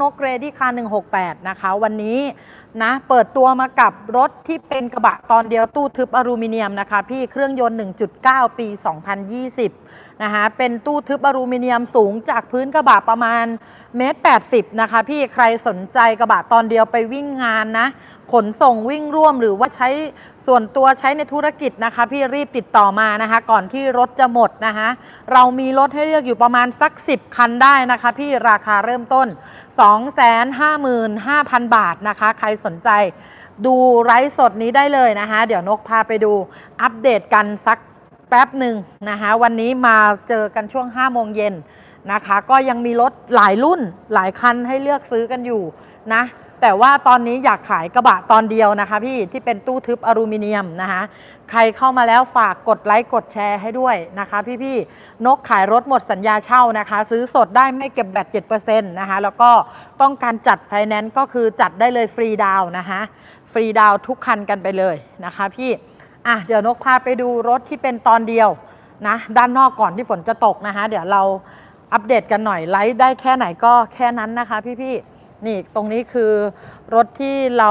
นกเรดี้คา168 นะคะ วันนี้ นะ เปิดตัวมากับรถที่เป็นกระบะตอนเดียวตู้ทึบอลูมิเนียมนะคะ พี่เครื่องยนต์ 1.9 ปี 2020 นะคะเป็นตู้ทึบอลูมิเนียมสูงจากพื้นกระบะประมาณเมตร80 นะคะ พี่ใครสนใจกระบะตอนเดียวไปวิ่งงานนะ ขนส่งวิ่งร่วมหรือว่าใช้ส่วนตัวใช้ในธุรกิจนะคะ พี่รีบติดต่อมานะคะ ก่อนที่รถจะหมดนะคะ เรามีรถให้เลือกอยู่ประมาณสัก 10 คันได้นะคะ พี่ราคาเริ่มต้น 255,000 บาทนะคะ ใครสนใจ ดูไลฟ์สดนี้ได้เลยนะคะ เดี๋ยวนกพาไปดูอัปเดตกันสักแป๊บหนึ่งนะคะวันนี้มาเจอกันช่วง 5 โมงเย็นนะคะ ก็ยังมีรถหลายรุ่นหลายคันให้เลือกซื้อกันอยู่นะ แต่ว่าตอนนี้อยากขายกระบะตอนเดียวนะคะพี่ที่เป็นตู้ทึบอลูมิเนียมนะคะใครเข้ามาแล้วฝากกดไลค์กดแชร์ให้ด้วยนะคะพี่ๆนกขายรถหมดสัญญาเช่านะคะ ซื้อสดได้ไม่เก็บแบต7%นะคะแล้วก็ต้องการจัดไฟแนนซ์ก็คือจัดได้เลยฟรีดาวนะคะฟรีดาวทุกคันกันไปเลยนะคะพี่อะเดี๋ยวนกพาไปดูรถที่เป็นตอนเดียวนะด้านนอกก่อนที่ฝนจะตกนะคะ เดี๋ยวเราอัปเดตกันหน่อยไลฟ์ได้แค่ไหนก็แค่นั้นนะคะพี่ๆ นี่ตรงนี้คือรถที่เรา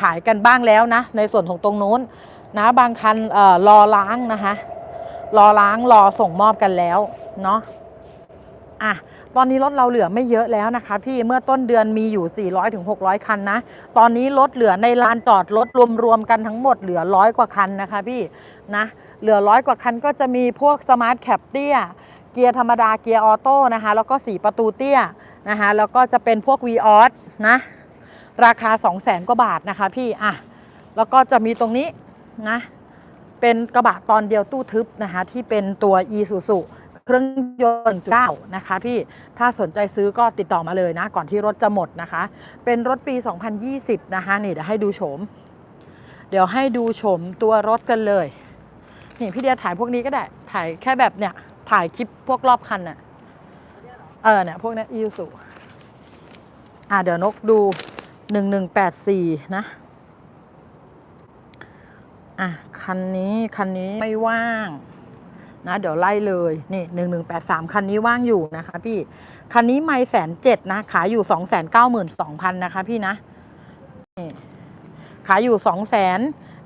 ขายกันบ้างแล้วนะ ในส่วนของตรงนู้นนะบางคันเอ่อรอล้างนะคะรอล้างรอส่งมอบกันแล้วเนาะอะตอนนี้รถเราเหลือไม่เยอะแล้วนะคะ พี่เมื่อต้นเดือนมีอยู่ 400-600ถึง600 คันนะ ตอนนี้รถเหลือในลานจอดรถรวมๆกันทั้งหมดเหลือร้อยกว่าคันนะคะพี่นะเหลือร้อยกว่าคันก็จะมีพวกสมาร์ทแคปเตี้ย เกียร์ธรรมดาเกียร์ออโต้นะคะ แล้วก็4ประตูเตี้ย นะคะแล้วก็จะเป็นพวก v ีออสนะราคา 2 0 0แสนกว่าบาทนะคะพี่อะแล้วก็จะมีตรงนี้นะเป็นกระบะตอนเดียวตู้ทึบนะคะที่เป็นตัว e s u s u เครื่องยนต์9นะคะพี่ถ้าสนใจซื้อก็ติดต่อมาเลยนะ ก่อนที่รถจะหมดนะคะ เป็นรถปี 2020 นะคะนี่เดี๋ยวให้ดูโฉม เดี๋ยวให้ดูโฉมตัวรถกันเลย นี่พี่เดียถ่ายพวกนี้ก็ได้ถ่ายแค่แบบเนี่ยถ่ายคลิปพวกรอบคันน่ะ เออเนี่ยพวกนี้อีสุอะเดี๋ยวนกดูหนึ่งหนึ่งแปดสี่นะอะคันนี้คันนี้ไม่ว่างนะเดี๋ยวไล่เลยนี่หนึ่งหนึ่งแปดสามคันนี้ว่างอยู่นะคะพี่ คันนี้ไม่แสนเจ็ดนะ ขายอยู่สองแสนเก้าหมื่นสองพันนะคะพี่นะนี่ขายอยู่สองแสน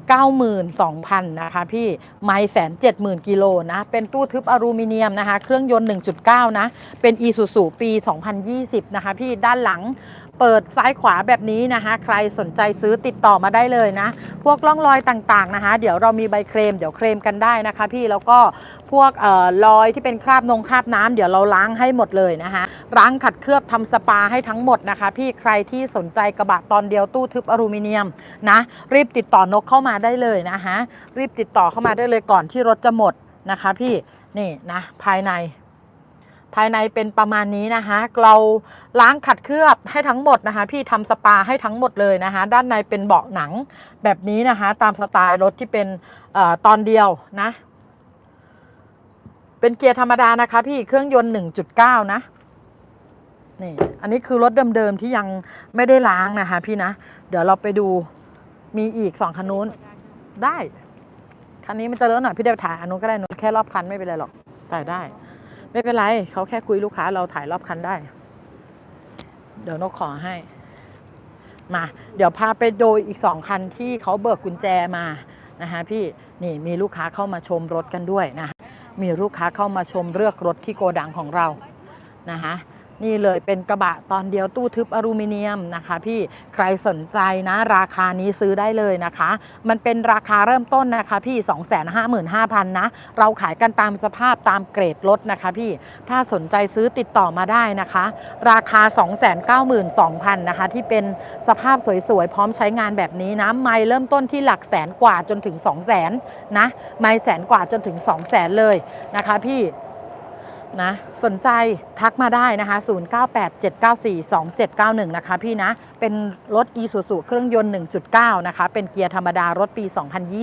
92,000 นะคะพี่ไม่แสนเจ็ดหมื่นกิโลนะ เป็นตู้ทึบอลูมิเนียมนะคะ เครื่องยนต์ 1.9 นะ เป็น Isuzu ปี 2020 นะคะพี่ด้านหลัง เปิดซ้ายขวาแบบนี้นะคะ ใครสนใจซื้อติดต่อมาได้เลยนะ พวกร่องรอยต่างๆนะคะ เดี๋ยวเรามีใบเคลมเดี๋ยวเคลมกันได้นะคะ พี่แล้วก็พวกเอ่อรอยที่เป็นคราบนงคราบน้ำเดี๋ยวเราล้างให้หมดเลยนะคะล้างขัดเคลือบทำสปาให้ทั้งหมดนะคะ พี่ใครที่สนใจกระบะตอนเดียวตู้ทึบอลูมิเนียมนะรีบติดต่อนกเข้ามาได้เลยนะคะรีบติดต่อเข้ามาได้เลยก่อนที่รถจะหมดนะคะ พี่นี่นะภายใน ภายในเป็นประมาณนี้นะคะเราล้างขัดเคลือบให้ทั้งหมดนะคะ พี่ทำสปาให้ทั้งหมดเลยนะคะ ด้านในเป็นเบาะหนังแบบนี้นะคะ ตามสไตล์รถที่เป็นอตอนเดียวนะ เป็นเกียร์ธรรมดานะคะ พี่เครื่องยนต์ 1.9 นะนี่อันนี้คือรถเดิมๆที่ยังไม่ได้ล้างนะคะ พี่นะ เดี๋ยวเราไปดูมีอีกสองคันนู้นได้คันนี้มันจะเลอะหน่อยพี่เดวถ่ายอันนู้นก็ได้นูแค่รอบคันไม่เป็นไรหรอกถ่ได้ ไม่เป็นไร เขาแค่คุยลูกค้าเราถ่ายรอบคันได้ เดี๋ยวนกขอให้ มา เดี๋ยวพาไปดูอีกสองคันที่เขาเบิกกุญแจมานะคะพี่นี่มีลูกค้าเข้ามาชมรถกันด้วยนะมีลูกค้าเข้ามาชมเลือกรถที่โกดังของเรานะคะ นี่เลยเป็นกระบะตอนเดียวตู้ทึบอลูมิเนียมนะคะ พี่ใครสนใจนะราคานี้ซื้อได้เลยนะคะ มันเป็นราคาเริ่มต้นนะคะ พี่ 255,000 นะ เราขายกันตามสภาพตามเกรดรถนะคะ พี่ถ้าสนใจซื้อติดต่อมาได้นะคะ ราคา 292,000นะคะ ที่เป็นสภาพสวยๆ พร้อมใช้งานแบบนี้นะไม่เริ่มต้นที่หลักแสนกว่าจนถึง 2 0 0แสนนะไม่แสนกว่าจนถึง 2 0 0แสนเลยนะคะ พี่ นะสนใจทักมาได้นะคะ 0987942791 นะคะพี่นะ เป็นรถ e s u s u เครื่องยนต์ 1.9 นะคะ เป็นเกียร์ธรรมดารถปี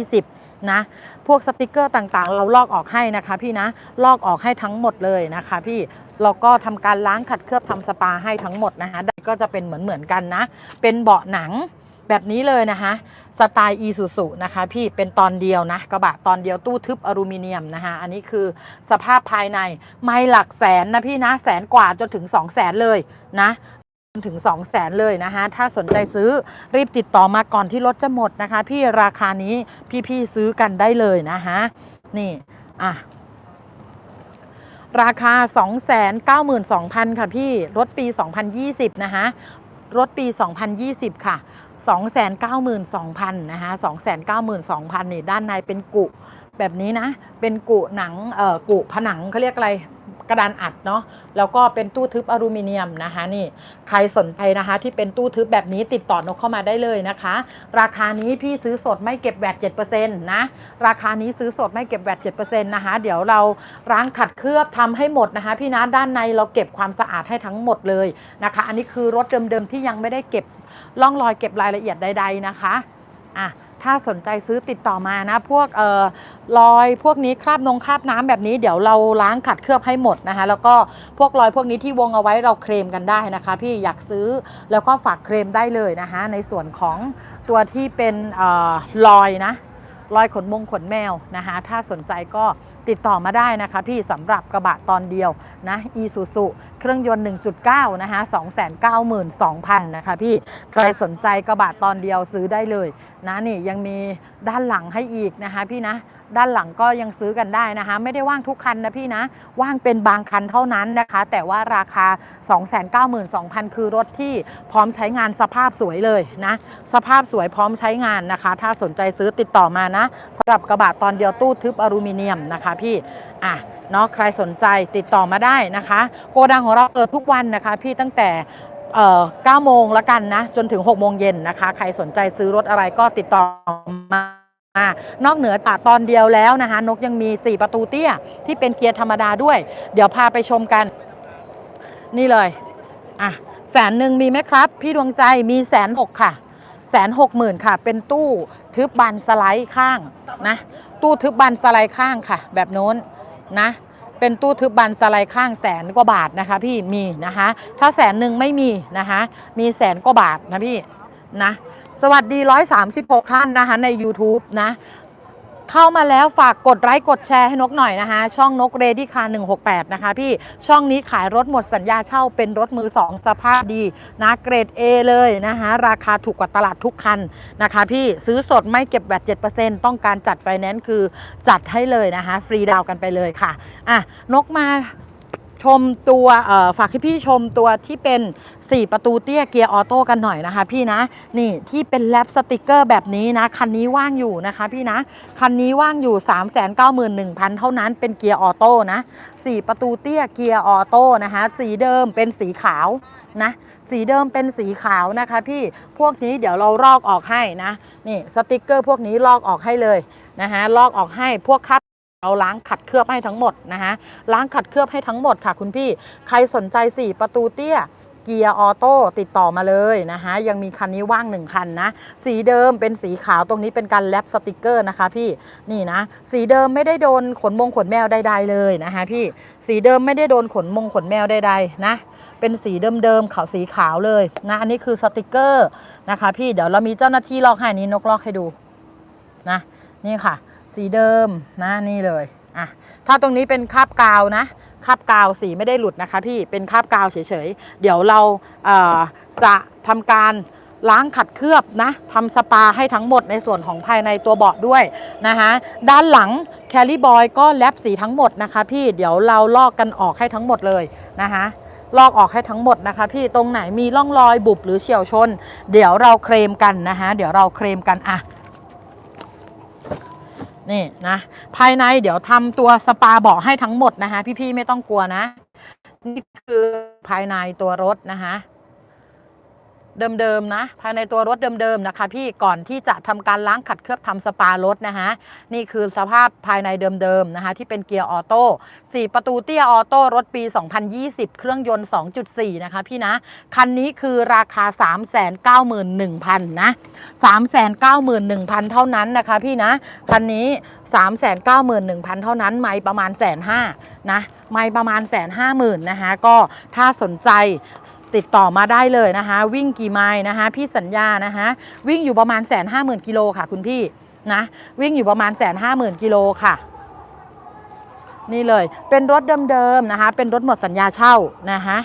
2020 นะ พวกสติกเกอร์ต่างๆ เราลอกออกให้นะคะพี่นะ ลอกออกให้ทั้งหมดเลยนะคะพี่เราก็ทำการล้างขัดเคลือบทำสปาให้ทั้งหมดนะคะก็จะเป็นเหมือนๆกันนะ เป็นเบาะหนัง แบบนี้เลยนะคะสไตล์ e s u s u นะคะพี่เป็นตอนเดียวนะกระบะตอนเดียวตู้ทึบอลูมิเนียมนะคะอันนี้คือสภาพภายในไม่หลักแสนนะพี่นะแสนกว่าจนถึง 2 0 0แสนเลยนะถึง 2 0 0แสนเลยนะคะถ้าสนใจซื้อรีบติดต่อมาก่อนที่รถจะหมดนะคะ พี่ราคานี้พี่ๆซื้อกันได้เลยนะคะนี่อะราคา 292,000 ค่ะพี่ รถปี 2020 นะคะรถปี 2020 ค่ะ 292,000นะคะ292,000นี่ด้านในเป็นกุแบบนี้นะ เป็นกุหนังเอ่อกุผนังเขาเรียกอะไร กระดานอัดเนาะแล้วก็เป็นตู้ทึบอลูมิเนียมนะคะนี่ใครสนใจนะคะที่เป็นตู้ทึบแบบนี้ติดต่อนกเข้ามาได้เลยนะคะ ราคานี้พี่ซื้อสดไม่เก็บแวด7%นะราคานี้ซื้อสดไม่เก็บแวด7%นะคะเดี๋ยวเราล้างขัดเคลือบทำให้หมดนะคะ พี่นะด้านในเราเก็บความสะอาดให้ทั้งหมดเลยนะคะ อันนี้คือรถเดิมๆที่ยังไม่ได้เก็บล่องรอยเก็บรายละเอียดใด ๆนะคะอะ ถ้าสนใจซื้อติดต่อมานะ พวกเอ่อรอยพวกนี้คราบนงคราบน้ำแบบนี้เดี๋ยวเราล้างขัดเคลือบให้หมดนะคะ แล้วก็พวกรอยพวกนี้ที่วงเอาไว้เราเคลมกันได้นะคะ พี่อยากซื้อแล้วก็ฝากเคลมได้เลยนะคะในส่วนของตัวที่เป็นออรอยนะ รอยขนมงขนแมวนะคะถ้าสนใจก็ติดต่อมาได้นะคะ พี่สำหรับกระบะตอนเดียวนะอีซูซุเครื่องยนต์ 1.9 นะคะ292,000 นะคะพี่ใครสนใจกระบะตอนเดียวซื้อได้เลยนะนี่ยังมีด้านหลังให้อีกนะคะพี่นะ ด้านหลังก็ยังซื้อกันได้นะคะ ไม่ได้ว่างทุกคันนะพี่นะ ว่างเป็นบางคันเท่านั้นนะคะ แต่ว่าราคา 292,000 คือรถที่พร้อมใช้งานสภาพสวยเลยนะ สภาพสวยพร้อมใช้งานนะคะ ถ้าสนใจซื้อติดต่อมานะสำหรับกระบะตอนเดียวตู้ทึบอลูมิเนียมนะคะพี่อะเนาะใครสนใจติดต่อมาได้นะคะ โกดังของเราเปิดทุกวันนะคะ พี่ตั้งแต่เอ่อ9โมงละกันนะ จนถึง 6 โมงเย็นนะคะ ใครสนใจซื้อรถอะไรก็ติดต่อมา นอกเหนือจากตอนเดียวแล้วนะคะ นกยังมี 4 ประตูเตี้ย ที่เป็นเกียร์ธรรมดาด้วย เดี๋ยวพาไปชมกัน นี่เลย อะ แสนหนึ่งมีไหมครับ พี่ดวงใจมีแสนหกค่ะแสนหกหมื่นค่ะ เป็นตู้ทึบบานสไลด์ข้างนะ ตู้ทึบบานสไลด์ข้างค่ะ แบบโน้นนะ เป็นตู้ทึบบานสไลด์ข้างแสนกว่าบาทนะคะ พี่มีนะคะ ถ้าแสนหนึ่งไม่มีนะคะ มีแสนกว่าบาทนะพี่นะ สวัสดี 136 ท่านนะคะใน YouTube นะ เข้ามาแล้วฝากกดไลค์กดแชร์ให้นกหน่อยนะคะ ช่องนกเรดี้คา168 นะคะพี่ช่องนี้ขายรถหมดสัญญาเช่าเป็นรถมือ 2 สภาพดีนะเกรด A เลยนะคะราคาถูกกว่าตลาดทุกคันนะคะ พี่ซื้อสดไม่เก็บแบต7%ต้องการจัดไฟแนนซ์คือจัดให้เลยนะคะ ฟรีดาวน์กันไปเลยค่ะอะนกมา ชมตัวฝากให้พี่ชมตัวที่เป็น 4 ประตูเตี้ยเกียร์ออโต้กันหน่อยนะคะ พี่นะนี่ที่เป็นแลปสติกเกอร์แบบนี้นะคันนี้ว่างอยู่นะคะพี่นะคันนี้ว่างอยู่ 391,000 เท่านั้นเป็นเกียร์ออโต้นะ4 ประตูเตี้ยเกียร์ออโต้นะคะสีเดิมเป็นสีขาวนะสีเดิมเป็นสีขาวนะคะ พี่พวกนี้เดี๋ยวเราลอกออกให้นะนี่สติกเกอร์พวกนี้ลอกออกให้เลยนะคะลอกออกให้พวกคับ เราล้างขัดเคลือบให้ทั้งหมดนะคะล้างขัดเคลือบให้ทั้งหมดค่ะคุณพี่ ใครสนใจ 4 ประตูเตี้ย เกียร์ออโต้ติดต่อมาเลยนะคะยังมีคันนี้ว่างหนึ่งคันนะ สีเดิมเป็นสีขาวตรงนี้เป็นการแลปสติกเกอร์นะคะพี่นี่นะ สีเดิมไม่ได้โดนขนมงขนแมวใดๆเลยนะคะพี่สีเดิมไม่ได้โดนขนมงขนแมวใดๆนะเป็นสีเดิมๆขาวสีขาวเลยนะอันนี้คือสติกเกอร์นะคะพี่เดี๋ยวเรามีเจ้าหน้าที่ลอกให้นี้นกลอกให้ดูนะนี่ค่ะ สีเดิมนะนี่เลยอะถ้าตรงนี้เป็นคาบกาวนะคาบกาวสีไม่ได้หลุดนะคะพี่เป็นคาบกาวเฉยๆ เดี๋ยวเราเจะทำการล้างขัดเคลือบนะทำสปาให้ทั้งหมดในส่วนของภายในตัวเบาะด้วยนะคะด้านหลังแคลิบอยก็แลบสีทั้งหมดนะคะ พี่เดี๋ยวเราลอกกันออกให้ทั้งหมดเลยนะคะลอกออกให้ทั้งหมดนะคะ พี่ตรงไหนมีร่องรอยบุบหรือเฉียวชน เดี๋ยวเราเคลมกันนะคะเดี๋ยวเราเคลมกันอะ นี่นะ ภายในเดี๋ยวทำตัวสปาเบาะให้ทั้งหมดนะคะ พี่ๆไม่ต้องกลัวนะ นี่คือภายในตัวรถนะคะ เดิมๆนะ ภายในตัวรถเดิมๆนะคะ พี่ก่อนที่จะทำการล้างขัดเคลือบทำสปารถนะคะนี่คือสภาพภายในเดิมๆนะคะ ที่เป็นเกียร์ออโต้4ประตูเตี้ยออโต้รถปี 2020 เครื่องยนต์ 2.4 นะคะพี่นะ คันนี้คือราคา 391,000 นะ 391,000 เท่านั้นนะคะพี่นะ คันนี้ 391,000 เท่านั้นไม่ประมาณแสนห้านะไม่ประมาณแสนห้าหมื่นนะคะก็ถ้าสนใจ ติดต่อมาได้เลยนะคะ วิ่งกี่ไมล์นะคะ พี่สัญญานะคะ วิ่งอยู่ประมาณแสนห้าหมื่นกิโลค่ะคุณพี่นะวิ่งอยู่ประมาณแสนห้าหมื่นกิโลค่ะนี่เลยเป็นรถเดิมๆนะคะ เป็นรถหมดสัญญาเช่านะคะ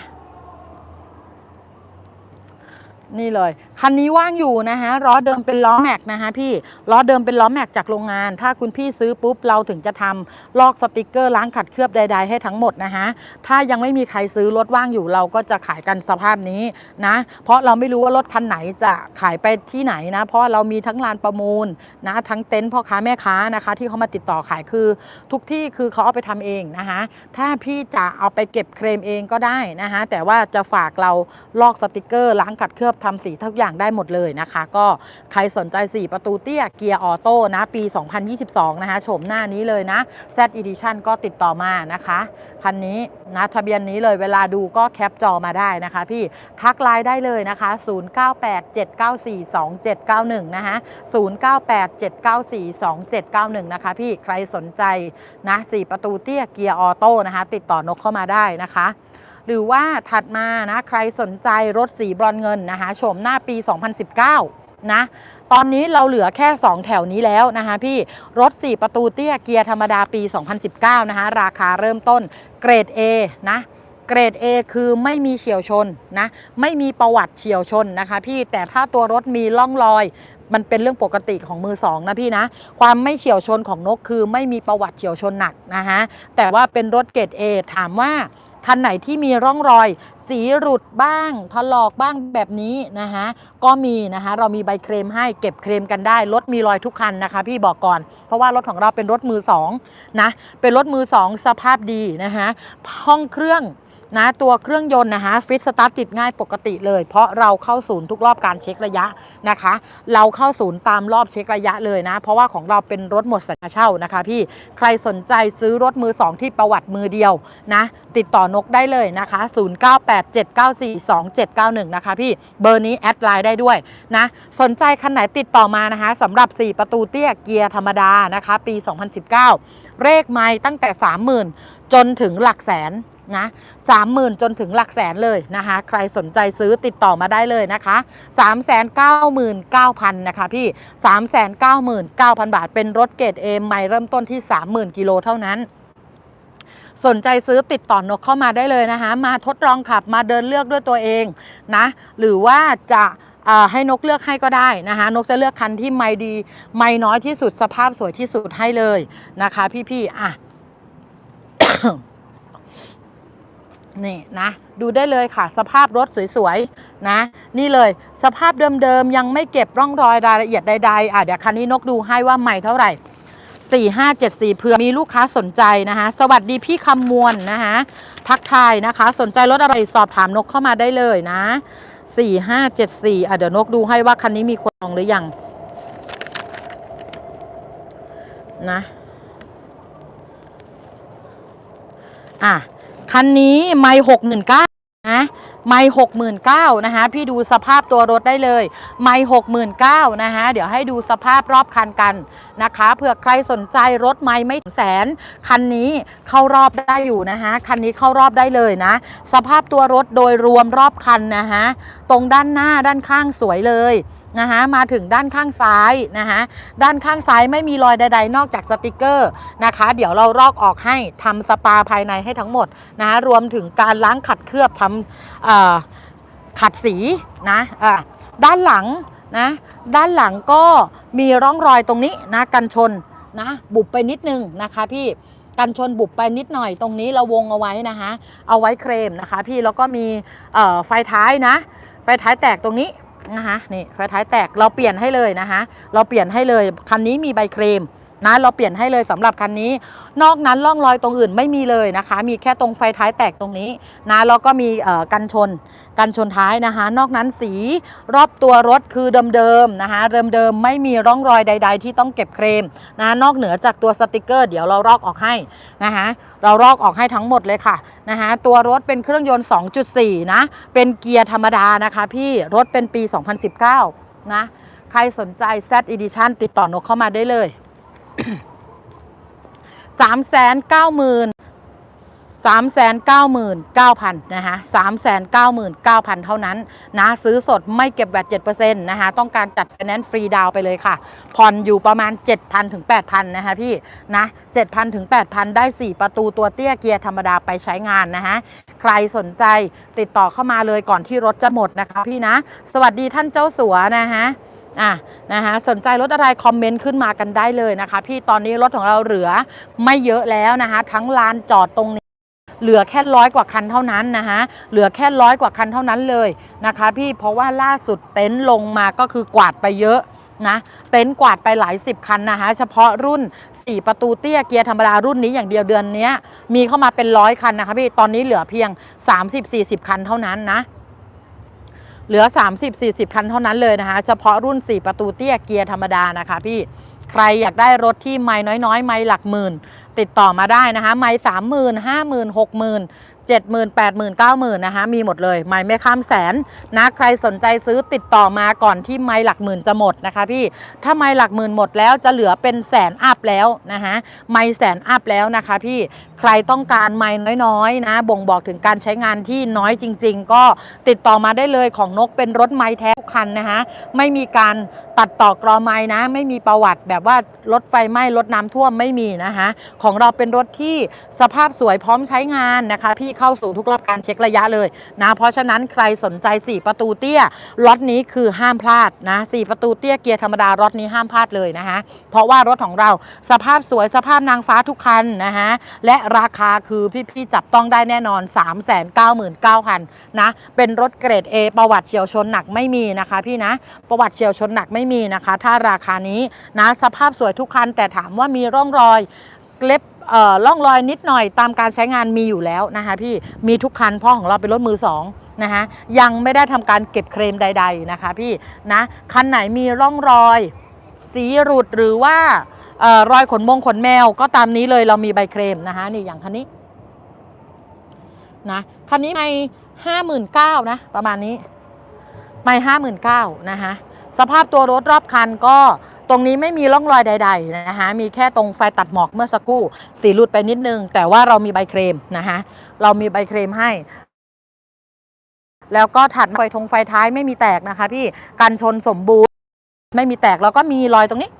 นี่เลย คันนี้ว่างอยู่นะฮะล้อเดิมเป็นล้อแม็กนะฮะพี่ล้อเดิมเป็นล้อแม็กจากโรงงาน ถ้าคุณพี่ซื้อปุ๊บเราถึงจะทำลอกสติกเกอร์ล้างขัดเคลือบใด ๆ ให้ทั้งหมดนะฮะถ้ายังไม่มีใครซื้อรถว่างอยู่เราก็จะขายกันสภาพนี้นะ เพราะเราไม่รู้ว่ารถคันไหนจะขายไปที่ไหนนะ เพราะเรามีทั้งลานประมูลนะทั้งเต็นท์พ่อค้าแม่ค้านะคะ ที่เขามาติดต่อขายคือ ทุกที่คือเขาเอาไปทำเองนะคะถ้าพี่จะเอาไปเก็บเคลมเองก็ได้นะคะแต่ว่าจะฝากเราลอกสติกเกอร์ล้างขัดเคลือบทำสีทุกอย่างได้หมดเลยนะคะ ก็ใครสนใจ 4 ประตูเตี้ยเกียร์ออโต้นะปี 2022 นะคะโฉมหน้านี้เลยนะ Z Edition ก็ติดต่อมานะคะคันนี้นะทะเบียนนี้เลยเวลาดูก็แคปจอมาได้นะคะ พี่ทักไลน์ได้เลยนะคะ 0987942791 นะคะ0987942791 นะคะ พี่ใครสนใจนะ4ประตูเตี้ยเกียร์ออโต้นะคะ ติดต่อนกเข้ามาได้นะคะ หรือว่าถัดมานะใครสนใจรถสีบรอนเงินนะคะโฉมหน้าปี 2019 นะตอนนี้เราเหลือแค่ 2 แถวนี้แล้วนะคะพี่รถ 4 ประตูเตี้ยเกียร์ธรรมดาปี 2019 นะคะราคาเริ่มต้นเกรด A นะเกรด A คือไม่มีเฉียวชนนะไม่มีประวัติเฉียวชนนะคะพี่แต่ถ้าตัวรถมีล่องรอย มันเป็นเรื่องปกติของมือสองนะพี่นะความไม่เฉียวชนของนกคือไม่มีประวัติเฉียวชนหนักนะฮะแต่ว่าเป็นรถเกรด A ถามว่า คันไหนที่มีร่องรอย สีหลุดบ้างถลอกบ้างแบบนี้นะคะก็มีนะคะเรามีใบเคลมให้เก็บเคลมกันได้ รถมีรอยทุกคันนะคะ พี่บอกก่อน เพราะว่ารถของเราเป็นรถมือสองนะเป็นรถมือสองสภาพดีนะคะห้องเครื่อง นะตัวเครื่องยนต์นะคะฟิตสตาร์ทติดง่ายปกติเลย เพราะเราเข้าศูนย์ทุกรอบการเช็คระยะนะคะ เราเข้าศูนย์ตามรอบเช็คระยะเลยนะ เพราะว่าของเราเป็นรถหมดสัญญาเช่านะคะพี่ใครสนใจซื้อรถมือสองที่ประวัติมือเดียวนะติดต่อนกได้เลยนะคะ 0987942791 นะคะพี่เบอร์นี้แอดไลน์ได้ด้วยนะสนใจคันไหนติดต่อมานะคะสำหรับ 4 ประตูเตี้ยเกียร์ธรรมดานะคะปี 2019 เลขไม้ตั้งแต่ 30,000 จนถึงหลักแสน นะ30,000จนถึงหลักแสนเลยนะคะ ใครสนใจซื้อติดต่อมาได้เลยนะคะ399,000นะคะพี่399,000บาท เป็นรถเกรดเอใหม่เริ่มต้นที่30,000กิโลเท่านั้นสนใจซื้อติดต่อนกเข้ามาได้เลยนะคะ มาทดลองขับมาเดินเลือกด้วยตัวเองนะ หรือว่าจะให้นกเลือกให้ก็ได้นะคะ นกจะเลือกคันที่ไม่ดีไม่น้อยที่สุดสภาพสวยที่สุดให้เลยนะคะ พี่ๆอะ นี่นะ ดูได้เลยค่ะ สภาพรถสวยๆนะ นี่เลยสภาพเดิมๆ ยังไม่เก็บร่องรอยรายละเอียดใดๆอะเดี๋ยวคันนี้นกดูให้ว่าใหม่เท่าไหร่4574เผื่อมีลูกค้าสนใจนะคะ สวัสดีพี่คำมวลนะคะทักทายนะคะ สนใจรถอะไรสอบถามนกเข้ามาได้เลยนะ4574อะเดี๋ยวนกดูให้ว่าคันนี้มีคนจองหรือยังนะอะ คันนี้ไม่หกหมื่นเก้านะไม่หกหมื่นเก้านะคะพี่ดูสภาพตัวรถได้เลย ไม่หกหมื่นเก้านะคะเดี๋ยวให้ดูสภาพรอบคันกันนะคะเผื่อใครสนใจรถไม่ไม่แสน คันนี้เข้ารอบได้อยู่นะคะคันนี้เข้ารอบได้เลยนะ สภาพตัวรถโดยรวมรอบคันนะคะตรงด้านหน้าด้านข้างสวยเลย นะคะมาถึงด้านข้างซ้ายนะคะด้านข้างซ้ายไม่มีรอยใด ๆ นอกจากสติกเกอร์นะคะ เดี๋ยวเราลอกออกให้ทำสปาภายในให้ทั้งหมดนะคะรวมถึงการล้างขัดเคลือบทำขัดสีนะอะด้านหลังนะด้านหลังก็มีร่องรอยตรงนี้นะกันชนนะบุบไปนิดนึงนะคะพี่กันชนบุบไปนิดหน่อยตรงนี้เราวงเอาไว้นะคะ เอาไว้เครมนะคะ พี่แล้วก็มีไฟท้ายนะ ไฟท้ายแตกตรงนี้ นะคะนี่ไฟท้ายแตกเราเปลี่ยนให้เลยนะคะ เราเปลี่ยนให้เลยคันนี้มีใบเครม นะเราเปลี่ยนให้เลยสำหรับคันนี้ นอกนั้นร่องรอยตรงอื่นไม่มีเลยนะคะ มีแค่ตรงไฟท้ายแตกตรงนี้นะแล้วก็มีกันชนกันชนท้ายนะคะ นอกนั้นสีรอบตัวรถคือเดิมๆนะคะเดิมๆไม่มีร่องรอยใด ๆ ที่ต้องเก็บเครมนะนอกเหนือจากตัวสติกเกอร์เดี๋ยวเราลอกออกให้นะคะเราลอกออกให้ทั้งหมดเลยค่ะนะคะตัวรถเป็นเครื่องยนต์ 2.4 นะ เป็นเกียร์ธรรมดานะคะพี่รถเป็นปี 2019 นะใครสนใจ Z Edition ติดต่อนกเข้ามาได้เลย 3 9 0 0 0 0 3 9 9 9 0 0นสามแสนเก้าหมื่นเก้าพันนะคะ3 9 9 0 0 0เก้าหมื่นเก้าพันเท่านั้นนะซื้อสดไม่เก็บแวด7%นต์นะคะต้องการจัดไฟแนนซ์ฟรีดาวไปเลยค่ะ ผ่อนอยู่ประมาณ7,000ถึง8,000นนะคะพี่นะ7,000ถึง8,000ได้4ประตูตัวเตี้ยเกียร์ธรรมดาไปใช้งานนะคะใครสนใจติดต่อเข้ามาเลยก่อนที่รถจะหมดนะคะพี่นะ สวัสดีท่านเจ้าสัวนะฮะ อะนะฮะสนใจรถอะไรคอมเมนต์ขึ้นมากันได้เลยนะคะ พี่ตอนนี้รถของเราเหลือไม่เยอะแล้วนะคะ ทั้งลานจอดตรงนี้ เหลือแค่ร้อยกว่าคันเท่านั้นนะคะเหลือแค่ร้อยกว่าคันเท่านั้นเลยนะคะ พี่เพราะว่าล่าสุดเต็นท์ลงมาก็คือกวาดไปเยอะนะเต็นท์กวาดไปหลายสิบคันนะคะเฉพาะรุ่น 4 ประตูเตี้ยเกียร์ธรรมดารุ่นนี้อย่างเดียวเดือนนี้มีเข้ามาเป็นร้อยคันนะคะพี่ตอนนี้เหลือเพียง 30-40 คันเท่านั้นนะ เหลือ 30-40 คันเท่านั้นเลยนะคะ เฉพาะรุ่น 4 ประตูเตี้ยเกียร์ธรรมดานะคะพี่ใครอยากได้รถที่ไม่น้อยๆ ไม่หลักหมื่น ติดต่อมาได้นะคะไม่สามหมื่นห้าหมื่นหกหมื่นเจ็ดหมื่นแปดหมื่นเก้าหมื่นนะคะมีหมดเลย ไม่ไม่ข้ามแสนนะใครสนใจซื้อติดต่อมาก่อนที่ไม่หลักหมื่นจะหมดนะคะพี่ถ้าไม่หลักหมื่นหมดแล้วจะเหลือเป็นแสนอัพแล้วนะคะไม่แสนอัพแล้วนะคะพี่ ใครต้องการไม่น้อยๆนะ บ่งบอกถึงการใช้งานที่น้อยจริง ๆ ก็ติดต่อมาได้เลยของนกเป็นรถไม้แท้ทุกคันนะคะไม่มีการตัดต่อกรอไม้นะ ไม่มีประวัติแบบว่ารถไฟไหม้รถน้ำท่วมไม่มีนะคะของเราเป็นรถที่สภาพสวยพร้อมใช้งานนะคะ พี่เข้าสู่ทุกรอบการเช็คระยะเลยนะเพราะฉะนั้นใครสนใจ 4 ประตูเตี้ยล็อตนี้คือห้ามพลาดนะ4ประตูเตี้ยเกียร์ธรรมดาล็อตนี้ห้ามพลาดเลยนะคะเพราะว่ารถของเราสภาพสวยสภาพนางฟ้าทุกคันนะคะและราคาคือพี่ๆจับต้องได้แน่นอน 3 9 9 0 0 0นะเป็นรถเกรด A ประวัติเฉียวชนหนักไม่มีนะคะพี่นะประวัติเฉียวชนหนักไม่มีนะคะ ถ้าราคานี้นะสภาพสวยทุกคัน แต่ถามว่ามีร่องรอยเล็บเอ่อร่องรอยนิดหน่อยตามการใช้งานมีอยู่แล้วนะคะพี่มีทุกคันพราะของเราเป็นรถมือสองนะคะยังไม่ได้ทำการเก็บเคลมใด ๆนะคะพี่นะคันไหนมีร่องรอย สีหลุดหรือว่า รอยขนมงขนแมวก็ตามนี้เลยเรามีใบเคลมนะคะนี่อย่างคันนี้นะคันนี้ไม่ห้าหมื่นเก้านะประมาณนี้ไม่ห้าหมื่นเก้านะคะสภาพตัวรถรอบคันก็ตรงนี้ไม่มีร่องรอยใด ๆ นะคะมีแค่ตรงไฟตัดหมอกเมื่อสักครู่สีหลุดไปนิดนึง แต่ว่าเรามีใบเคลมนะคะเรามีใบเคลมให้ แล้วก็ถัดไฟทงไฟท้ายไม่มีแตกนะคะพี่กันชนสมบูรณ์ไม่มีแตกแล้วก็มีรอยตรงนี้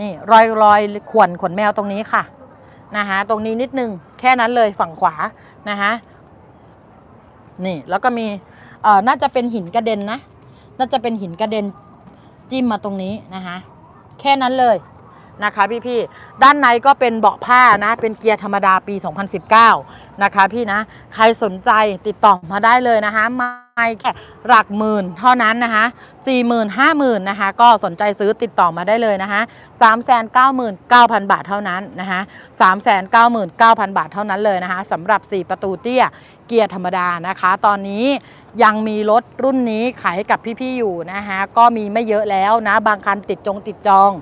นี่รอยรอยข่วนขนแมวตรงนี้ค่ะนะคะตรงนี้นิดนึงแค่นั้นเลยฝั่งขวานะคะนี่แล้วก็มีเอ่อน่าจะเป็นหินกระเด็นนะ น่าจะเป็นหินกระเด็นจิ้มมาตรงนี้นะคะแค่นั้นเลย นะคะพี่ๆด้านในก็เป็นเบาะผ้านะ เป็นเกียร์ธรรมดาปี 2019 นะคะพี่นะ ใครสนใจติดต่อมาได้เลยนะคะไม่แค่หลักหมื่นเท่านั้นนะคะ4 0 0 0 0 5 0,000นะคะ ก็สนใจซื้อติดต่อมาได้เลยนะคะ399,000บาทเท่านั้นนะคะ399,000บาทเท่านั้นเลยนะคะสำหรับ4ประตูเตี้ยเกียร์ธรรมดานะคะ ตอนนี้ยังมีรถรุ่นนี้ขายให้กับพี่ๆอยู่นะคะก็มีไม่เยอะแล้วนะ บางคันติดจงติดจอง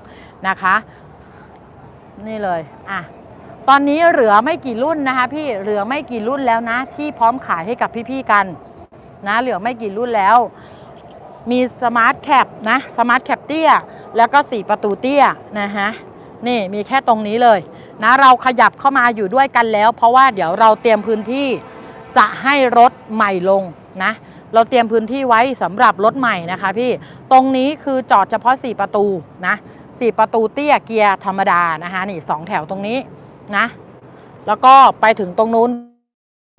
นะคะ นี่เลยอะตอนนี้เหลือไม่กี่รุ่นนะคะ พี่เหลือไม่กี่รุ่นแล้วนะ ที่พร้อมขายให้กับพี่ๆกัน นะ เหลือไม่กี่รุ่นแล้ว มีสมาร์ทแคปนะสมาร์ทแคปเตี้ย แล้วก็4ประตูเตี้ยนะฮะนี่มีแค่ตรงนี้เลย นะเราขยับเข้ามาอยู่ด้วยกันแล้ว เพราะว่าเดี๋ยวเราเตรียมพื้นที่จะให้รถใหม่ลงนะเราเตรียมพื้นที่ไว้สำหรับรถใหม่นะคะพี่ ตรงนี้คือจอดเฉพาะ 4 ประตูนะ 4ประตูเตี้ยเกียร์ธรรมดานะคะนี่สองแถวตรงนี้นะ แล้วก็ไปถึงตรงนู้น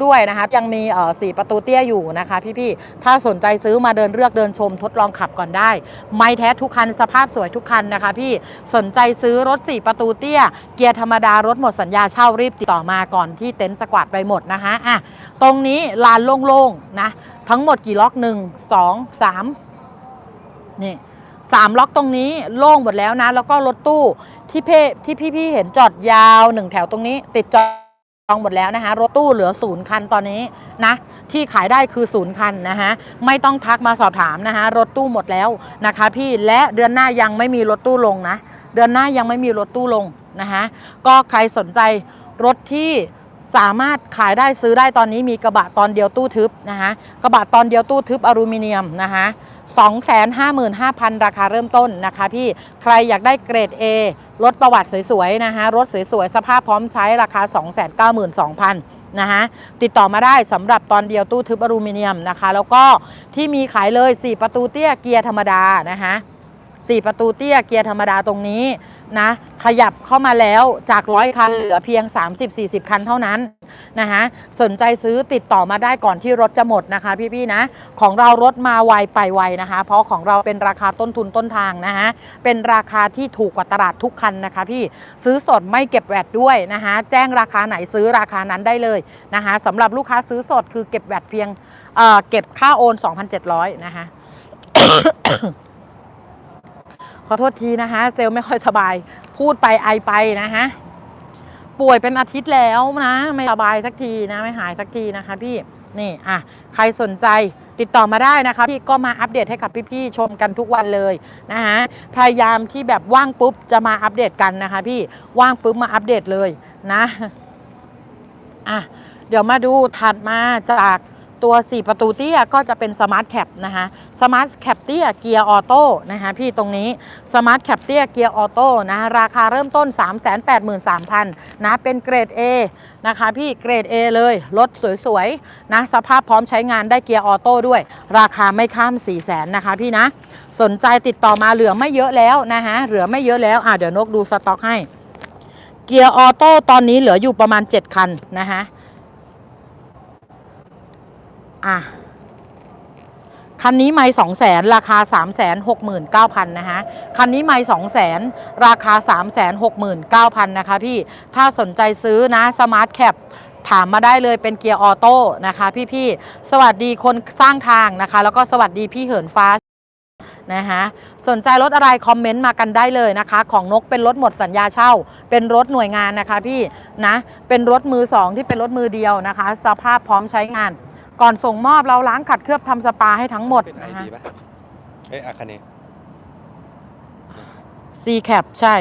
ด้วยนะคะยังมีเอ่อสี่ประตูเตี้ยอยู่นะคะ พี่ๆถ้าสนใจซื้อมาเดินเลือกเดินชมทดลองขับก่อนได้ ไม่แท้ทุกคันสภาพสวยทุกคันนะคะ พี่สนใจซื้อรถ4ประตูเตี้ย เกียร์ธรรมดารถหมดสัญญาเช่ารีบติดต่อมาก่อนที่เต็นท์จะกวาดไปหมดนะคะอะตรงนี้ลานโล่งๆนะทั้งหมดกี่ล็อกหนึ่งสองสามนี่ สามล็อกตรงนี้โล่งหมดแล้วนะ แล้วก็รถตู้ที่เพที่พี่ๆเห็นจอดยาวหนึ่งแถวตรงนี้ ติดจองหมดแล้วนะคะ รถตู้เหลือศูนย์คันตอนนี้นะ ที่ขายได้คือศูนย์คันนะคะไม่ต้องทักมาสอบถามนะคะรถตู้หมดแล้วนะคะ พี่และเดือนหน้ายังไม่มีรถตู้ลงนะ เดือนหน้ายังไม่มีรถตู้ลงนะคะก็ใครสนใจรถที่สามารถขายได้ซื้อได้ตอนนี้มีกระบะตอนเดียวตู้ทึบนะคะกระบะตอนเดียวตู้ทึบอลูมิเนียมนะคะ 255,000 ราคาเริ่มต้นนะคะพี่ใครอยากได้เกรด A รถประวัติสวยๆนะคะรถสวยๆ สภาพพร้อมใช้ราคา 292,000นะคะติดต่อมาได้สำหรับตอนเดียวตู้ทึบอลูมิเนียมนะคะ แล้วก็ที่มีขายเลย 4 ประตูเตี้ยเกียร์ธรรมดานะคะ4ประตูเตี้ยเกียร์ธรรมดาตรงนี้ นะขยับเข้ามาแล้วจากร้อยคันเหลือเพียง 30-40 คันเท่านั้นนะคะสนใจซื้อติดต่อมาได้ก่อนที่รถจะหมดนะคะ พี่ๆนะของเรารถมาไวไปไวนะคะ เพราะของเราเป็นราคาต้นทุนต้นทางนะคะเป็นราคาที่ถูกกว่าตลาดทุกคันนะคะ พี่ซื้อสดไม่เก็บแวดด้วยนะคะแจ้งราคาไหนซื้อราคานั้นได้เลยนะคะสำหรับลูกค้าซื้อสดคือเก็บแวดเพียงเเก็บค่าโอน 2,700นะคะ อโทษทีนะคะ เซลไม่ค่อยสบาย พูดไปไอไปนะคะป่วยเป็นอาทิตย์แล้วนะ ไม่สบายสักทีนะ ไม่หายสักทีนะคะพี่นี่อะใครสนใจติดต่อมาได้นะคะพี่ก็มาอัปเดตให้กับพี่ๆชมกันทุกวันเลยนะคะพยายามที่แบบว่างปุ๊บจะมาอัปเดตกันนะคะพี่ว่างปุ๊บมาอัปเดตเลยนะอะเดี๋ยวมาดูถัดมาจาก ตัว 4 ประตูเตี้ยก็จะเป็นสมาร์ทแคปนะคะสมาร์ทแคปเตี้ยเกียร์ออโต้นะคะพี่ตรงนี้สมาร์ทแคปเตี้ยเกียร์ออโต้นะราคาเริ่มต้น 383,000นะเป็นเกรด A นะคะพี่เกรด A เลยรถสวยๆนะสภาพพร้อมใช้งานได้เกียร์ออโต้ด้วย ราคาไม่ข้าม 4 0 0แสนนะคะพี่นะ สนใจติดต่อมาเหลือไม่เยอะแล้วนะคะเหลือไม่เยอะแล้วอะเดี๋ยวนกดูสต็อกให้ เกียร์ออโต้ตอนนี้เหลืออยู่ประมาณ 7 คันนะคะ อะ คันนี้ไม่สองแสนราคา3 6 9 0 0 0นเก้าพันนะคะคันนี้ไม่สองแสนราคา3 6 9 0 0 0นะคะพี่ ถ้าสนใจซื้อนะสมาร์ทแคปถามมาได้เลยเป็นเกียร์ออโต้นะคะพี่ๆ สวัสดีคนสร้างทางนะคะ แล้วก็สวัสดีพี่เหินฟ้านะคะสนใจรถอะไรคอมเมนต์มากันได้เลยนะคะ ของนกเป็นรถหมดสัญญาเช่า เป็นรถหน่วยงานนะคะพี่นะเป็นรถมือสองที่เป็นรถมือเดียวนะคะ สภาพพร้อมใช้งาน ก่อนส่งมอบเราล้างขัดเคลือบทำสปาให้ทั้งหมดเป็นไอนะคะ ดีป่ะเอ้ยอาคาเน C cap ใช่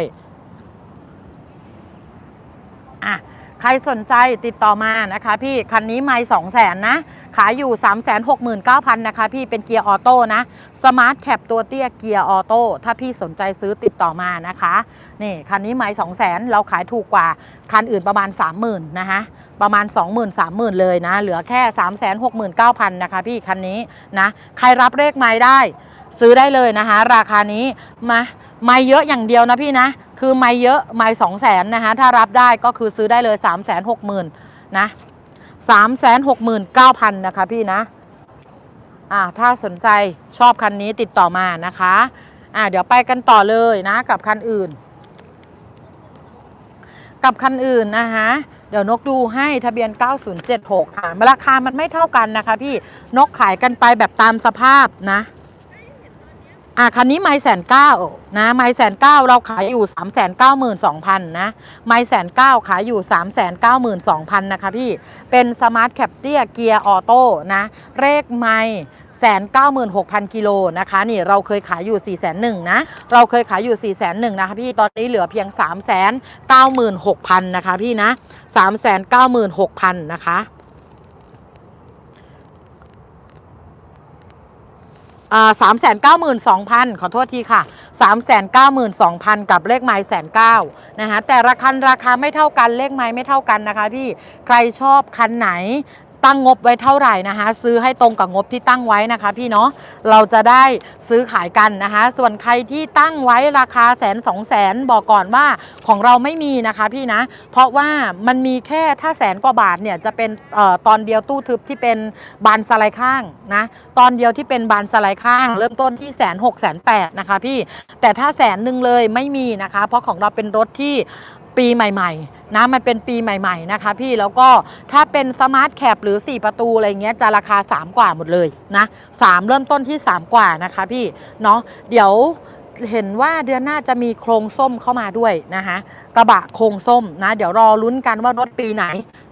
อะ ใครสนใจติดต่อมานะคะพี่ คันนี้ไม่สองแสนนะ ขายอยู่ 3 6 9 0 0 0นะคะพี่เป็นเกียร์ออโต้นะสมาร์ทแคปตัวเตี้ยเกียร์ออโต้ถ้าพี่สนใจซื้อติดต่อมานะคะ นี่คันนี้ไม่2 0 0 0 0เราขายถูกกว่า คันอื่นประมาณ 30,000นะคะประมาณ 20,000 30,000 เลยนะ เหลือแค่ 3 6 9 0 0 0นะคะพี่คันนี้นะ ใครรับเลขไม้ได้ซื้อได้เลยนะคะ ราคานี้มา ไม่เยอะอย่างเดียวนะพี่นะ คือไม่เยอะไม่สองแสนนะคะถ้ารับได้ก็คือซื้อได้เลย3ามแสนหกหมื่นนะสามแสนหกหมื่นเก้าพันนะคะพี่นะอ่าถ้าสนใจชอบคันนี้ติดต่อมานะคะอ่าเดี๋ยวไปกันต่อเลยนะกับคันอื่น กับคันอื่นนะคะเดี๋ยวนกดูให้ทะเบียน 9076อ่าราคามันไม่เท่ากันนะคะพี่นกขายกันไปแบบตามสภาพนะ อะคันนี้ไม่แสนเก้านะไม่แสนเก้าเราขายอยู่3ามแสนเก้าหมื่นสองพันนะไม่แสนเก้าขายอยู่3ามแสนเก้าหมื่นสองพันนะคะพี่เป็นสมาร์ทแคปเตียเกียร์ออโต้นะเลขไม่แสนเก้าหมื่นหกพันกิโลนะคะนี่เราเคยขายอยู่4ี่แสนหนึ่งนะเราเคยขายอยู่4ี่แสนหนึ่งนะคะพี่ตอนนี้เหลือเพียง3ามแสนเก้าหมื่นหกพันนะคะพี่นะสามแสนเก้าหมื่นหกพันนะคะ สามแสนเก้าหมื่นสองพันขอโทษทีค่ะสามแสนเก้าหมื่นสองพันกับเลขไม้แสนเก้านะคะแต่ละคันราคาไม่เท่ากันเลขไม้ไม่เท่ากันนะคะพี่ใครชอบคันไหน ตั้งงบไว้เท่าไหร่นะคะ ซื้อให้ตรงกับงบที่ตั้งไว้นะคะ พี่เนาะเราจะได้ซื้อขายกันนะคะ ส่วนใครที่ตั้งไว้ราคาแสนสองแสนบอกก่อนว่าของเราไม่มีนะคะพี่นะ เพราะว่ามันมีแค่ถ้าแสนกว่าบาทเนี่ยจะเป็นออตอนเดียวตู้ทึบที่เป็นบานสไลด์ข้างนะตอนเดียวที่เป็นบานสไลด์ข้าง เริ่มต้นที่แสนหกแสนแปดนะคะพี่แต่ถ้าแสนหนึ่งเลยไม่มีนะคะ เพราะของเราเป็นรถที่ ปีใหม่ๆนะมันเป็นปีใหม่ ๆนะคะ พี่แล้วก็ถ้าเป็นสมาร์ทแคปหรือ 4 ประตูอะไรเงี้ยจะราคา 3 กว่าหมดเลยนะ3เริ่มต้นที่ 3 กว่านะคะพี่เนาะเดี๋ยวเห็นว่าเดือนหน้าจะมีโครงส้มเข้ามาด้วยนะคะกระบะโครงส้มนะ เดี๋ยวรอลุ้นกันว่ารถปีไหน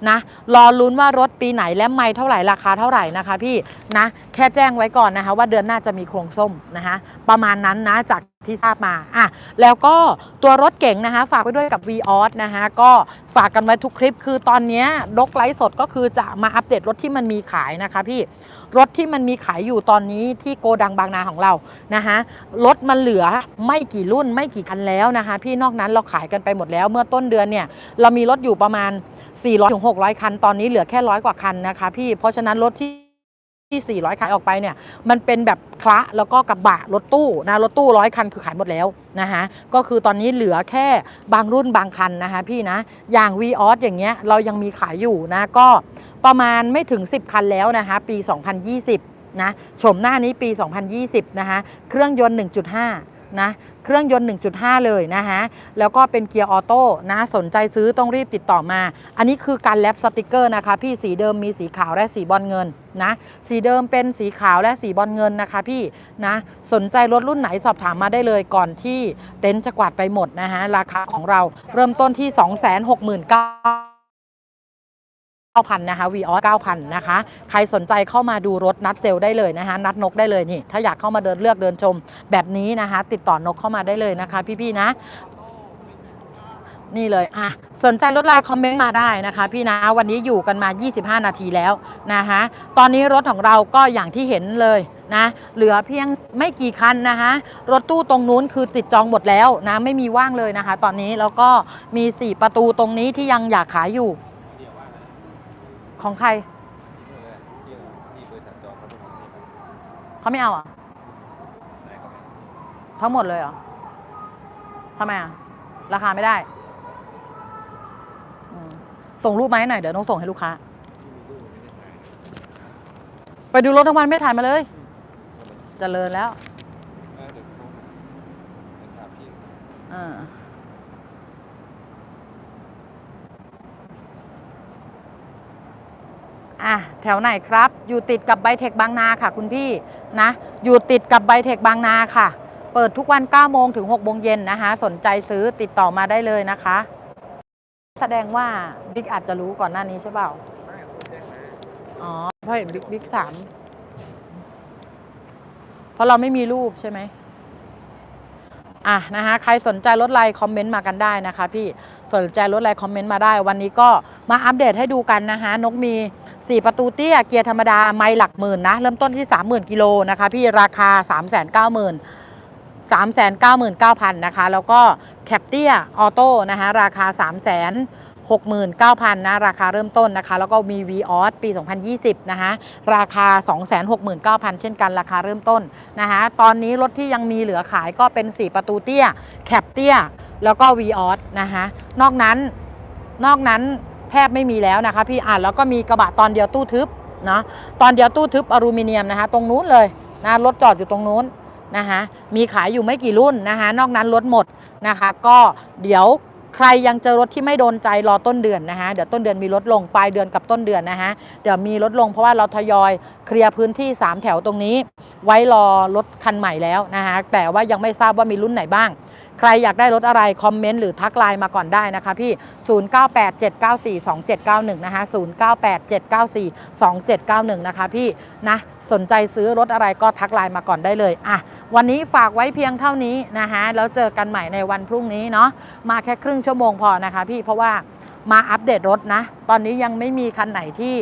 นะรอลุ้นว่ารถปีไหนและไม่เท่าไหร่ราคาเท่าไหร่นะคะพี่นะแค่แจ้งไว้ก่อนนะคะว่าเดือนหน้าจะมีโครงส้มนะคะประมาณนั้นนะจากที่ทราบมาอะแล้วก็ตัวรถเก่งนะคะ ฝากไว้ด้วยกับ v ีออสนะคะก็ฝากกันไว้ทุกคลิป คือตอนนี้ดกไลฟ์สดก็คือจะมาอัปเดตรถที่มันมีขายนะคะพี่รถที่มันมีขายอยู่ตอนนี้ที่โกดังบางนาของเรานะคะรถมันเหลือไม่กี่รุ่นไม่กี่คันแล้วนะคะ พี่นอกนั้นเราขายกันไปหมดแล้ว เมื่อต้นเดือนเนี่ยเรามีรถอยู่ประมาณ 400-600 คัน ตอนนี้เหลือแค่ร้อยกว่าคันนะคะ พี่เพราะฉะนั้นรถที่ ที่ 400 ขายออกไปเนี่ย มันเป็นแบบคละแล้วก็กระบะรถตู้นะ รถตู้ร้อยคันคือขายหมดแล้วนะคะก็คือตอนนี้เหลือแค่บางรุ่นบางคันนะคะพี่นะ อย่าง v ีออสอย่างเงี้ยเรายังมีขายอยู่นะ ก็ประมาณไม่ถึง 10 คันแล้วนะคะปี 2020 นะ ชมหน้านี้ปี 2020 นะคะเครื่องยนต์ 1.5 นะเครื่องยนต์ 1.5 เลยนะคะแล้วก็เป็นเกียร์ออโต้นะสนใจซื้อต้องรีบติดต่อมา อันนี้คือการแลบสติกเกอร์นะคะ พี่สีเดิมมีสีขาวและสีบอลเงินนะสีเดิมเป็นสีขาวและสีบอลเงินนะคะพี่นะสนใจรถรุ่นไหนสอบถามมาได้เลยก่อนที่เต็นท์จะกวาดไปหมดนะคะราคาของเราเริ่มต้นที่ 269,000 9,000นะคะวีออส9,000นะคะ ใครสนใจเข้ามาดูรถนัดเซลได้เลยนะคะ นัดนกได้เลยนี่ ถ้าอยากเข้ามาเดินเลือกเดินชมแบบนี้นะคะ ติดต่อนกเข้ามาได้เลยนะคะ พี่ๆนะ นี่เลยอะสนใจรถไลน์คอมเมนต์มาได้นะคะ พี่นะวันนี้อยู่กันมา 25 นาทีแล้วนะคะตอนนี้รถของเราก็อย่างที่เห็นเลยนะเหลือเพียงไม่กี่คันนะคะรถตู้ตรงนู้นคือติดจองหมดแล้วนะไม่มีว่างเลยนะคะ ตอนนี้แล้วก็มี 4 ประตูตรงนี้ที่ยังอยากขายอยู่ ของใครที่ที่บริษัทจองเขาตรงนี้ครับเขาไม่เอาอะไหนเขาไม่ทั้งหมดเลยเหรอทำไมอะ ราคาไม่ได้อืมส่งรูปมาให้หน่อย เดี๋ยวต้องส่งให้ลูกค้าที่มีรูปไม่ได้ถ่ายไปดูรถทั้งวันไม่ถ่ายมาเลยเจริญแล้วเออเดี๋ยวโทรหาเดี๋ยว ถามพี่อ่าอะแถวไหนครับ อยู่ติดกับไบเทคบางนาค่ะ คุณพี่นะ อยู่ติดกับไบเทคบางนาค่ะ เปิดทุกวัน 9 โมงถึง 6 โมงเย็นนะคะ สนใจซื้อติดต่อมาได้เลยนะคะ แสดงว่าบิ๊กอาจจะรู้ก่อนหน้านี้ใช่เปล่าไม่ผมแจ้งมาอ๋อเพราะเห็นบิ๊กบิ๊กถามเพราะเราไม่มีรูปใช่ไหม อะนะคะใครสนใจรถไลน์คอมเมนต์มากันได้นะคะ พี่สนใจรถไลน์คอมเมนต์มาได้ วันนี้ก็มาอัปเดตให้ดูกันนะคะนกมี 4 ประตูเตี้ยเกียร์ธรรมดาไม่หลักหมื่นนะ เริ่มต้นที่ 30,000กิโลนะคะพี่ราคา 390,000 399,000 นะคะ แล้วก็แคปเตียออโต้นะคะราคา 69,000นะราคาเริ่มต้นนะคะ แล้วก็มี v ีออสปี 2020 นะคะราคา 269,000 เช่นกันราคาเริ่มต้นนะคะตอนนี้รถที่ยังมีเหลือขายก็เป็น 4 ประตูเตี้ย แคปเตี้ย แล้วก็ v ีออสนะคะนอกนั้นนอกนั้นแทบไม่มีแล้วนะคะพี่อ่านแล้วก็มีกระบะตอนเดียวตู้ทึบเนาะตอนเดียวตู้ทึบอลูมิเนียมนะคะตรงนู้นเลยนะรถจอดอยู่ตรงนู้นนะคะมีขายอยู่ไม่กี่รุ่นนะคะนอกนั้นรถหมดนะคะก็เดี๋ยว ใครยังเจอรถที่ไม่โดนใจรอต้นเดือนนะคะเดี๋ยวต้นเดือนมีลดลงปลายเดือนกับต้นเดือนนะคะเดี๋ยวมีลดลงเพราะว่าเราทยอยเคลียร์พื้นที่ 3 แถวตรงนี้ ไว้รอรถคันใหม่แล้วนะคะแต่ว่ายังไม่ทราบว่ามีรุ่นไหนบ้าง ใครอยากได้รถอะไร คอมเมนต์หรือทักไลน์มาก่อนได้นะคะพี่ 0987942791 นะคะ 0987942791 นะคะพี่นะสนใจซื้อรถอะไรก็ทักไลน์มาก่อนได้เลยอะวันนี้ฝากไว้เพียงเท่านี้นะคะแล้วเจอกันใหม่ในวันพรุ่งนี้เนาะมาแค่ครึ่งชั่วโมงพอนะคะพี่เพราะว่ามาอัปเดตรถนะ ตอนนี้ยังไม่มีคันไหนที่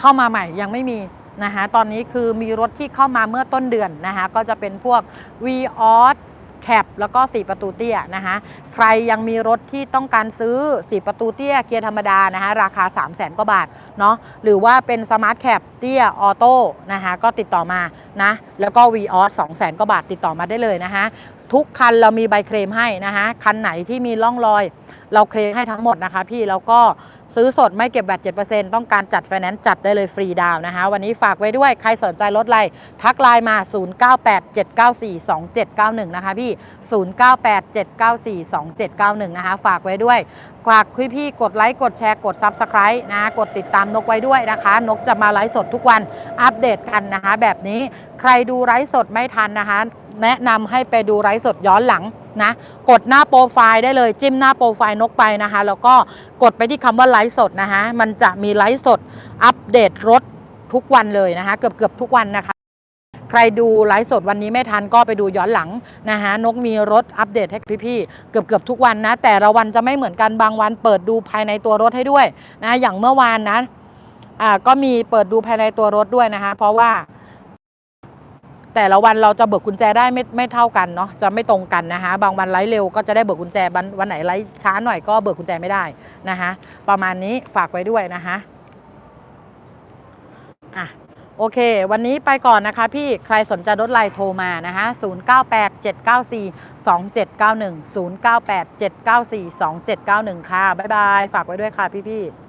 เข้ามาใหม่ยังไม่มีนะคะตอนนี้คือมีรถที่เข้ามาเมื่อต้นเดือนนะคะก็จะเป็นพวก v ีออส แคปแล้วก็ 4 ประตูเตี้ยนะคะใครยังมีรถที่ต้องการซื้อ 4 ประตูเตี้ยเกียร์ธรรมดานะคะราคา 3 0 0แสนกว่าบาทเนาะหรือว่าเป็นสมาร์ทแคปเตี้ยออโต้นะคะก็ติดต่อมานะแล้วก็ v ีออส2 0 0แสนกว่าบาทติดต่อมาได้เลยนะคะทุกคันเรามีใบเคลมให้นะคะคันไหนที่มีร่องรอย เราเคลมให้ทั้งหมดนะคะพี่แล้วก็ ซื้อสดไม่เก็บแบต7%ต้องการจัดไฟแนนซ์จัดได้เลยฟรีดาวนะคะ วันนี้ฝากไว้ด้วยใครสนใจรถอะไรทักไลน์มา 0987942791 นะคะพี่ 0987942791 นะคะ ฝากไว้ด้วยฝากพี่พี่กดไลค์กดแชร์กด Subscribe นะกดติดตามนกไว้ด้วยนะคะ นกจะมาไลฟ์สดทุกวันอัปเดตกันนะคะ แบบนี้ใครดูไลฟ์สดไม่ทันนะคะ แนะนำให้ไปดูไลฟ์สดย้อนหลังนะ กดหน้าโปรไฟล์ได้เลยจิ้มหน้าโปรไฟล์นกไปนะคะ แล้วก็กดไปที่คำว่าไลฟ์สดนะคะ มันจะมีไลฟ์สดอัปเดตรถทุกวันเลยนะคะ เกือบเกือบทุกวันนะคะ ใครดูไลฟ์สดวันนี้ไม่ทันก็ไปดูย้อนหลังนะคะนกมีรถอัปเดตให้พี่ๆเกือบเกือบทุกวันนะ แต่ละวันจะไม่เหมือนกันบางวัน เปิดดูภายในตัวรถให้ด้วยนะอย่างเมื่อวานนะก็มีเปิดดูภายในตัวรถด้วยนะคะ เพราะว่า แต่ละวันเราจะเบิกกุญแจได้ไม่ไม่เท่ากันเนาะจะไม่ตรงกันนะคะบางวันไลฟ์เร็วก็จะได้เบิกกุญแจวันวันไหนไลฟ์ช้าหน่อยก็เบิกกุญแจไม่ได้นะคะประมาณนี้ฝากไว้ด้วยนะคะอะโอเค วันนี้ไปก่อนนะคะพี่ใครสนใจรถไลน์โทรมานะคะ0987942791 0987942791 ค่ะ บ๊ายบาย ฝากไว้ด้วยค่ะพี่ๆ